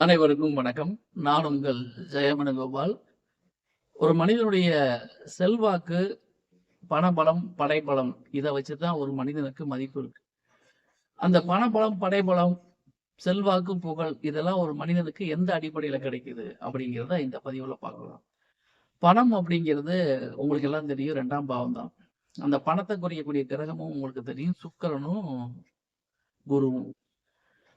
அனைவருக்கும் வணக்கம். நான் உங்கள் ஜெயமன கோபால் ஒரு மனிதனுடைய செல்வாக்கு பணபலம் படைபலம் இதை வச்சு தான் ஒரு மனிதனுக்கு மதிப்பு இருக்கு. அந்த பணபலம் படைபலம் செல்வாக்கு புகழ் இதெல்லாம் ஒரு மனிதனுக்கு எந்த அடிப்படையில் கிடைக்குது அப்படிங்கிறத இந்த பதிவில் பார்க்கலாம். பணம் அப்படிங்கிறது உங்களுக்கு எல்லாம் தெரியும் ரெண்டாம் பாவம் தான். அந்த பணத்தை குறையக்கூடிய கிரகமும் உங்களுக்கு தெரியும் சுக்கரனும் குருவும்.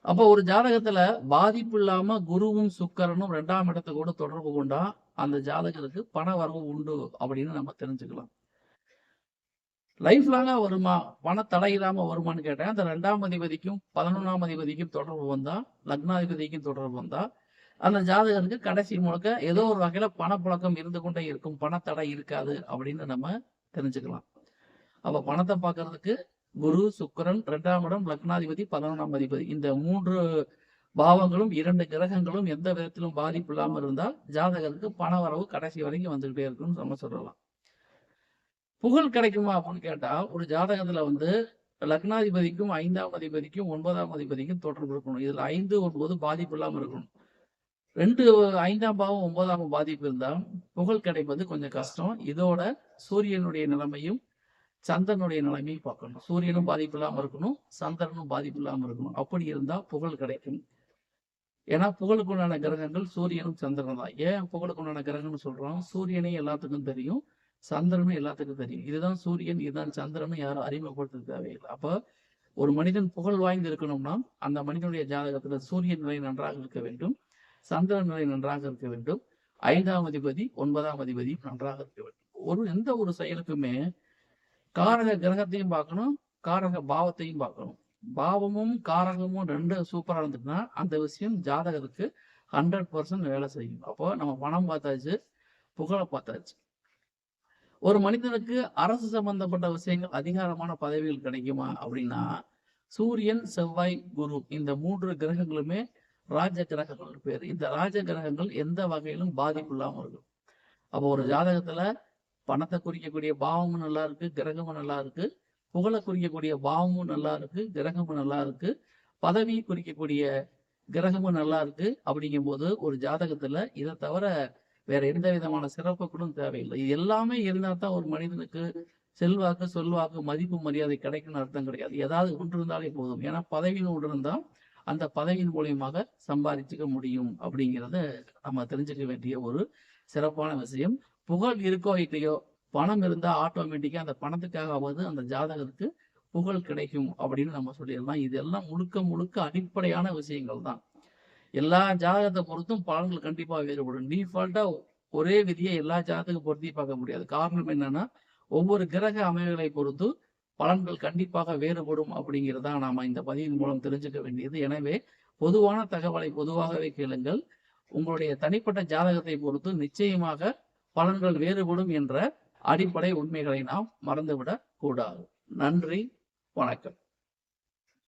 அப்போ ஒரு ஜாதகத்துல பாதிப்பு இல்லாம குருவும் சுக்கரனும் ரெண்டாம் இடத்தை கூட தொடர்பு கொண்டா அந்த ஜாதகருக்கு பண வரவு உண்டு அப்படின்னு நம்ம தெரிஞ்சுக்கலாம். லைஃப் லாங்கா வருமா? பண தடை இல்லாம வருமான்னு கேட்டேன். அந்த ரெண்டாம் அதிபதிக்கும் பதினொன்றாம் அதிபதிக்கும் தொடர்பு வந்தா லக்னாதிபதிக்கும் தொடர்பு வந்தா அந்த ஜாதகருக்கு கடைசி முழுக்க ஏதோ ஒரு வகையில பணப்புழக்கம் இருந்து கொண்டே இருக்கும். பணத்தடை இருக்காது அப்படின்னு நம்ம தெரிஞ்சுக்கலாம். அப்ப பணத்தை பார்க்கறதுக்கு குரு சுக்கிரன் ரெண்டாம் இடம் லக்னாதிபதி பதினொன்றாம் அதிபதி. இந்த மூன்று பாவங்களும் இரண்டு கிரகங்களும் எந்த விதத்திலும் பாதிப்பு இல்லாமல் இருந்தால் ஜாதகருக்கு பண வரவு கடைசி வரைக்கும் வந்துகிட்டே இருக்குன்னு நம்ம சொல்லலாம். புகழ் கிடைக்குமா அப்படின்னு கேட்டா ஒரு ஜாதகத்துல வந்து லக்னாதிபதிக்கும் ஐந்தாம் அதிபதிக்கும் ஒன்பதாம் அதிபதிக்கும் தொடர்பு இருக்கணும். இதுல ஐந்து ஒன்பது பாதிப்பு இல்லாமல் இருக்கணும். ரெண்டு ஐந்தாம் பாவம் ஒன்பதாம் பாதிப்பு இருந்தால் புகழ் கிடைப்பது கொஞ்சம் கஷ்டம். இதோட சூரியனுடைய நிலைமையும் சந்திரனுடைய நிலைமையும் பார்க்கணும். சூரியனும் பாதிப்பு இல்லாம இருக்கணும். சந்திரனும் பாதிப்பு இல்லாமல் இருக்கணும். அப்படி இருந்தா புகழ் கிடைக்கும். ஏன்னா புகழுக்குண்டான கிரகங்கள் சூரியனும் சந்திரன் தான். ஏன் புகழுக்குண்டான கிரகம்னு சொல்றோம்? சூரியனே எல்லாத்துக்கும் தெரியும். சந்திரனும் எல்லாத்துக்கும் தெரியும். இதுதான் சூரியன் இதுதான் சந்திரனும் யாரும் அறிமுகப்படுத்த தேவையில்லை. அப்போ ஒரு மனிதன் புகழ் வாய்ந்து இருக்கணும்னா அந்த மனிதனுடைய ஜாதகத்துல சூரியன் நிலை நன்றாக இருக்க வேண்டும். சந்திரன் நிலை நன்றாக இருக்க வேண்டும். ஐந்தாம் அதிபதி ஒன்பதாம் அதிபதி நன்றாக இருக்க வேண்டும். ஒரு எந்த ஒரு செயலுக்குமே காரக கிரகத்தையும் பார்க்கணும் காரக பாவத்தையும் பார்க்கணும். பாவமும் காரகமும் ரெண்டு சூப்பரா இருந்துச்சுன்னா அந்த விஷயம் ஜாதகத்துக்கு ஹண்ட்ரட் பர்சன்ட் வேலை செய்யும். அப்போ நம்ம பணம் பார்த்தாச்சு புகழை பார்த்தாச்சு. ஒரு மனிதனுக்கு அரசு சம்பந்தப்பட்ட விஷயங்கள் அதிகாரமான பதவிகள் கிடைக்குமா அப்படின்னா சூரியன் செவ்வாய் குரு இந்த மூன்று கிரகங்களுமே ராஜ கிரகங்கள் பேர். இந்த ராஜ கிரகங்கள் எந்த வகையிலும் பாதிப்பு இல்லாமல் இருக்கும். அப்போ ஒரு ஜாதகத்துல பணத்தை குறிக்கக்கூடிய பாவமும் நல்லா இருக்கு கிரகமும் நல்லா இருக்கு. புகழை குறிக்கக்கூடிய பாவமும் நல்லா இருக்கு கிரகமும் நல்லா இருக்கு. பதவியை குறிக்கக்கூடிய கிரகமும் நல்லா இருக்கு அப்படிங்கும் போது ஒரு ஜாதகத்துல இதை தவிர வேற எந்த விதமான சிறப்புகளும் தேவையில்லை. இது எல்லாமே இருந்தா தான் ஒரு மனிதனுக்கு செல்வாக்கு சொல்வாக்கு மதிப்பு மரியாதை கிடைக்கும்னு அர்த்தம் கிடையாது. ஏதாவது ஒன்று இருந்தாலே போதும். ஏன்னா பதவின்னு ஒன்று இருந்தா அந்த பதவியின் மூலியமாக சம்பாதிச்சுக்க முடியும் அப்படிங்கிறத நம்ம தெரிஞ்சுக்க வேண்டிய ஒரு சிறப்பான விஷயம். புகழ் இருக்கோ இல்லையோ பணம் இருந்தால் ஆட்டோமேட்டிக்காக அந்த பணத்துக்காகவது அந்த ஜாதகத்துக்கு புகழ் கிடைக்கும் அப்படின்னு நம்ம சொல்லிடலாம். இதெல்லாம் முழுக்க முழுக்க அடிப்படையான விஷயங்கள் தான். எல்லா ஜாதகத்தை பொறுத்தும் பலன்கள் கண்டிப்பாக வேறுபடும். டிஃபால்ட்டாக ஒரே விதியை எல்லா ஜாதகம் பொருத்தி பார்க்க முடியாது. காரணம் என்னன்னா ஒவ்வொரு கிரக அமைவுகளை பொறுத்து பலன்கள் கண்டிப்பாக வேறுபடும் அப்படிங்கிறதா நாம இந்த பதிவின் மூலம் தெரிஞ்சுக்க வேண்டியது. எனவே பொதுவான தகவலை பொதுவாகவே கேளுங்கள். உங்களுடைய தனிப்பட்ட ஜாதகத்தை பொறுத்து நிச்சயமாக பலன்கள் வேறுபடும் என்ற அடிப்படை உண்மைகளை நாம் மறந்துவிடக் கூடாது நன்றி வணக்கம்.